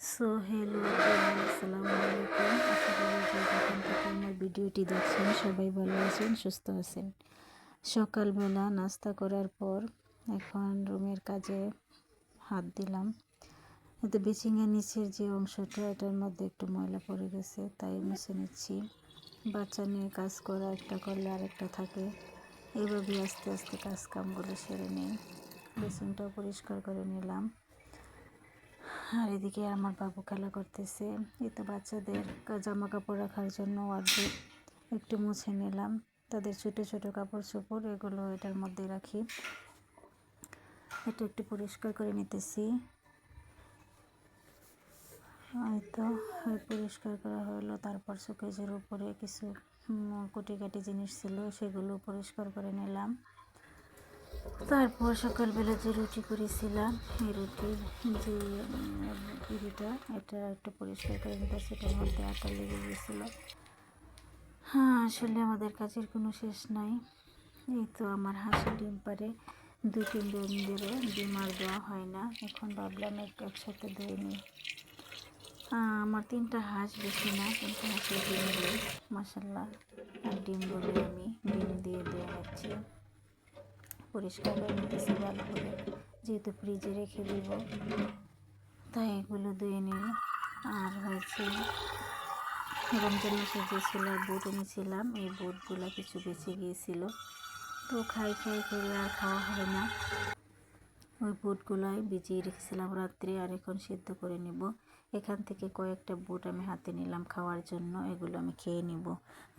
So hello আসসালামু আলাইকুম আশা করি যেখান থেকে আমার ভিডিওটি দেখছেন, সবাই ভালো আছেন, সুস্থ আছেন। সকালবেলা নাস্তা করার পর এখন রুমের কাজে হাত দিলাম। এতে বিচিংয়ের নিচের যে অংশটা, এটার মধ্যে একটু ময়লা পড়ে গেছে, তাই মুছে নিচ্ছি। বাচ্চা নিয়ে কাজ করা, একটা করলে আরেকটা থাকে। এইভাবে আস্তে আস্তে কাজ কামগুলো সেরে নিই। বেসিনটাও পরিষ্কার করে নিলাম। আর এদিকে আমার বাবু খেলা করতেছে। এই তো বাচ্চাদের জামা কাপড় রাখার জন্য ওয়ার্ড্রোব একটু মুছে নিলাম। তাদের ছোটো ছোটো কাপড় চোপড় এগুলো এটার মধ্যে রাখি। এটা একটু পরিষ্কার করে নিতেছি। এই তো পরিষ্কার করা হলো। তারপর শোকেজের উপরে কিছু কুটি কাটি জিনিস ছিল সেগুলো পরিষ্কার করে নিলাম। তারপর সকালবেলা যে রুটি করেছিলাম এই রুটির যে পিড়িটা এটা একটু পরিষ্কার করে নিতে সেটার মধ্যে আটা লেগে গিয়েছিল। হ্যাঁ আসলে আমাদের কাজের কোনো শেষ নাই। এই তো আমার হাঁসের ডিম পারে দু তিন দিন ডিম আর দেওয়া হয় না। এখন ভাবলাম একসাথে ধুয়ে নিই। আমার তিনটা হাঁস বেশি না, তিনটা হাঁসের ডিম দিই। মাসাল্লাহ আর ডিমগুলো আমি ডিম দিয়ে দিয়ে নিচ্ছি পরিষ্কার করে নিতেছি ভালো করে। যেহেতু ফ্রিজে রেখে দিব, তাই এগুলো ধুয়ে নিল আর হয়েছে রমজান মাসে যে ছোলার বুট এনেছিলাম, এই বুটগুলো কিছু বেঁচে গিয়েছিল। তো খাই খাই করে আর খাওয়া হয় না। ওই বুটগুলোই ভিজিয়ে রেখেছিলাম রাত্রে, আর এখন সিদ্ধ করে নিব। এখান থেকে কয়েকটা বুট আমি হাতে নিলাম খাওয়ার জন্য, এগুলো আমি খেয়ে নিব।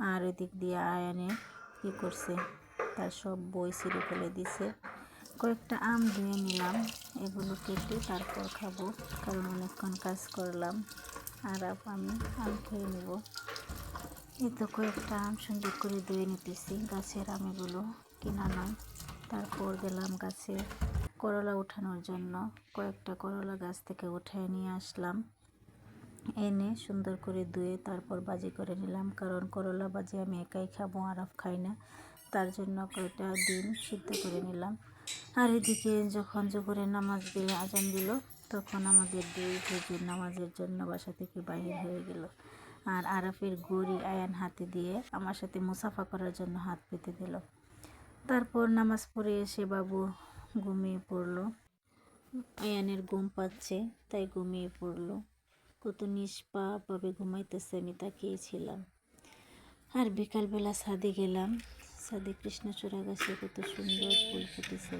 আর ওদিক দিয়ে আয়ানে কী করছে? তার সব বই ছিঁড়ে ফেলে দিছে। কয়েকটা আম ধুয়ে নিলাম, এগুলো কেটে তারপর খাব, কারণ অনেকক্ষণ কাজ করলাম। আর আমি আম খেয়ে নেব। এই তো কয়েকটা আম সুন্দর করে ধুয়ে নিতেছি। গাছের আম এগুলো কিনা নয় তারপর গেলাম গাছে করলা উঠানোর জন্য। কয়েকটা করলা গাছ থেকে উঠায় নিয়ে আসলাম। এনে সুন্দর করে ধুয়ে তারপর বাজি করে নিলাম, কারণ করলা বাজি আমি একাই খাব, আরাফ খাই না। তার জন্য কয়টা ডিম সিদ্ধ করে নিলাম। আর এদিকে যখন জোহরের নামাজ দিলে আজান দিল, তখন আমাদের দুই হুজুর নামাজের জন্য বাসা থেকে বাহির হয়ে গেল। আর আরাফের গড়ি আয়ান হাতে দিয়ে আমার সাথে মুসাফা করার জন্য হাত পেতে দিল। তারপর নামাজ পড়ে এসে বাবু ঘুমিয়ে পড়ল। আয়ানের ঘুম পাচ্ছে, তাই ঘুমিয়ে পড়ল। কত নিষ্পাপভাবে ঘুমাইতেছে আমি তাকিয়েছিলাম আর বিকালবেলা ছাদে গেলাম। ছাদে কৃষ্ণচূড়া গাছে কত সুন্দর ফুল ফুটেছে।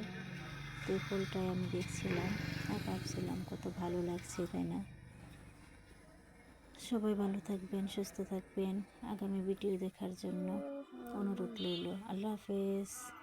তো ফুলটাই আমি দেখছিলাম আর ভাবছিলাম, কত ভালো লাগছে, তাই না? সবাই ভালো থাকবেন, সুস্থ থাকবেন। আগামী ভিডিও দেখার জন্য অনুরোধ রইল। আল্লাহ হাফেজ।